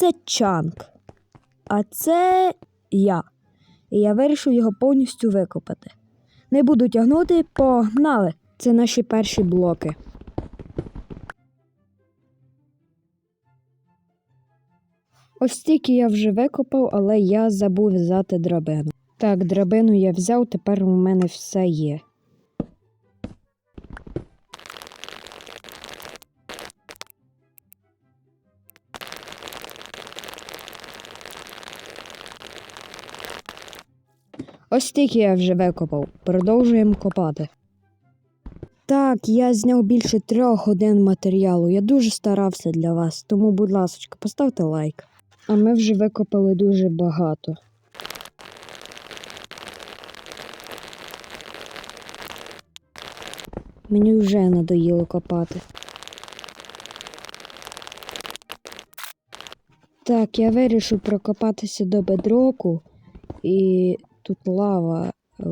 це чанк. А це я. І я вирішив його повністю викопати. Не буду тягнути, погнали! Це наші перші блоки. Ось стільки я вже викопав, але я забув взяти драбину. Так, драбину я взяв, тепер у мене все є. Ось стільки я вже викопав. Продовжуємо копати. Так, я зняв більше трьох годин матеріалу. Я дуже старався для вас, тому, будь ласка, поставте лайк. А ми вже викопали дуже багато. Мені вже надоїло копати. Так, я вирішив прокопатися до бедроку, і тут лава. е,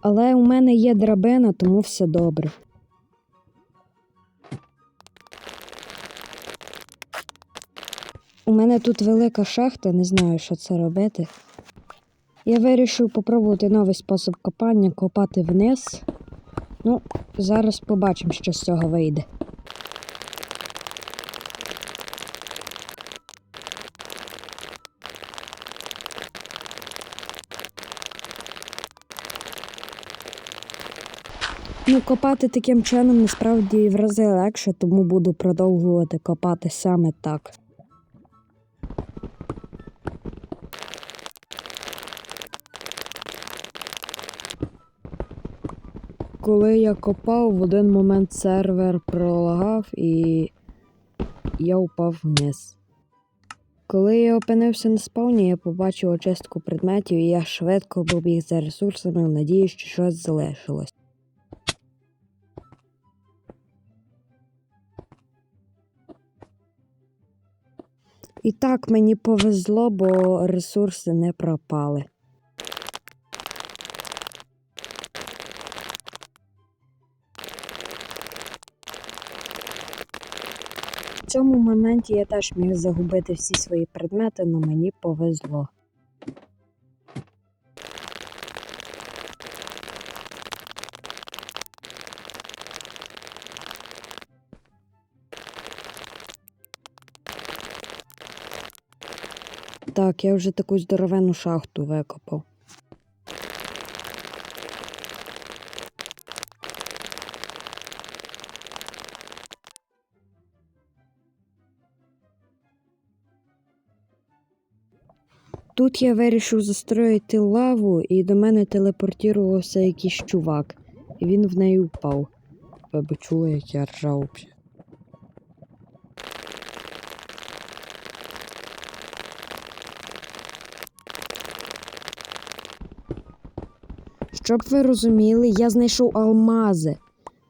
Але у мене є драбина, тому все добре. У мене тут велика шахта, не знаю, що це робити. Я вирішив попробувати новий спосіб копання, копати вниз. Ну, зараз побачимо, що з цього вийде. Ну, копати таким чином насправді в рази легше, тому буду продовжувати копати саме так. Коли я копав, в один момент сервер пролагав і я упав вниз. Коли я опинився на спавні, я побачив очистку предметів і я швидко побіг за ресурсами в надії, що щось залишилось. І так мені повезло, бо ресурси не пропали. В цьому моменті я теж міг загубити всі свої предмети, але мені повезло. Так, я вже таку здоровенну шахту викопав. Тут я вирішив застроїти лаву, і до мене телепортувався якийсь чувак, і він в неї впав. Ви б чули, як я ржав. Щоб ви розуміли, я знайшов алмази,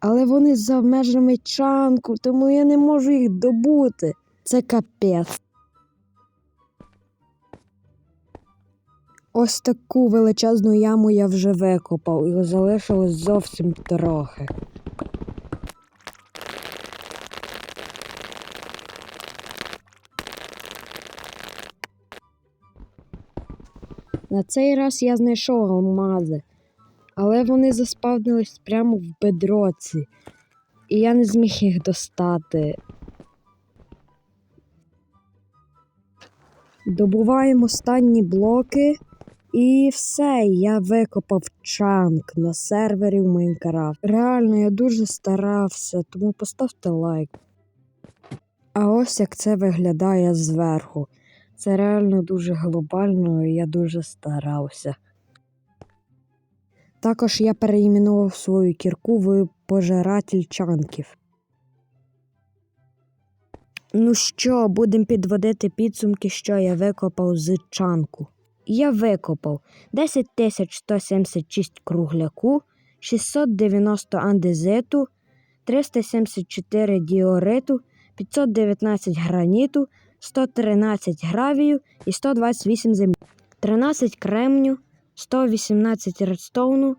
але вони за межами чанку, тому я не можу їх добути. Це капець. Ось таку величезну яму я вже викопав, і залишилось зовсім трохи. На цей раз я знайшов алмази, але вони заспавнились прямо в бедроці, і я не зміг їх достати. Добуваємо останні блоки, і все, я викопав чанк на сервері в Майнкрафт. Реально, я дуже старався, тому поставте лайк. А ось як це виглядає зверху. Це реально дуже глобально, і я дуже старався. Також я переіменував свою кірку в пожиратель чанків. Ну що, будемо підводити підсумки, що я викопав з чанку. Я викопав 10 176 кругляку, 690 андезиту, 374 діориту, 519 граніту, 113 гравію і 128 землі, 13 кремню, 118 редстоуну,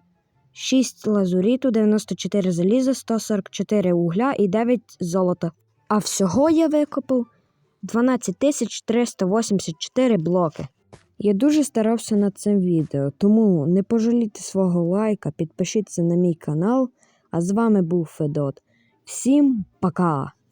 6 лазуріту, 94 заліза, 144 угля і 9 золота. А всього я викопав 12 384 блоки. Я дуже старався над цим відео, тому не пожалійте свого лайка, підпишіться на мій канал. А з вами був Федот. Всім пока!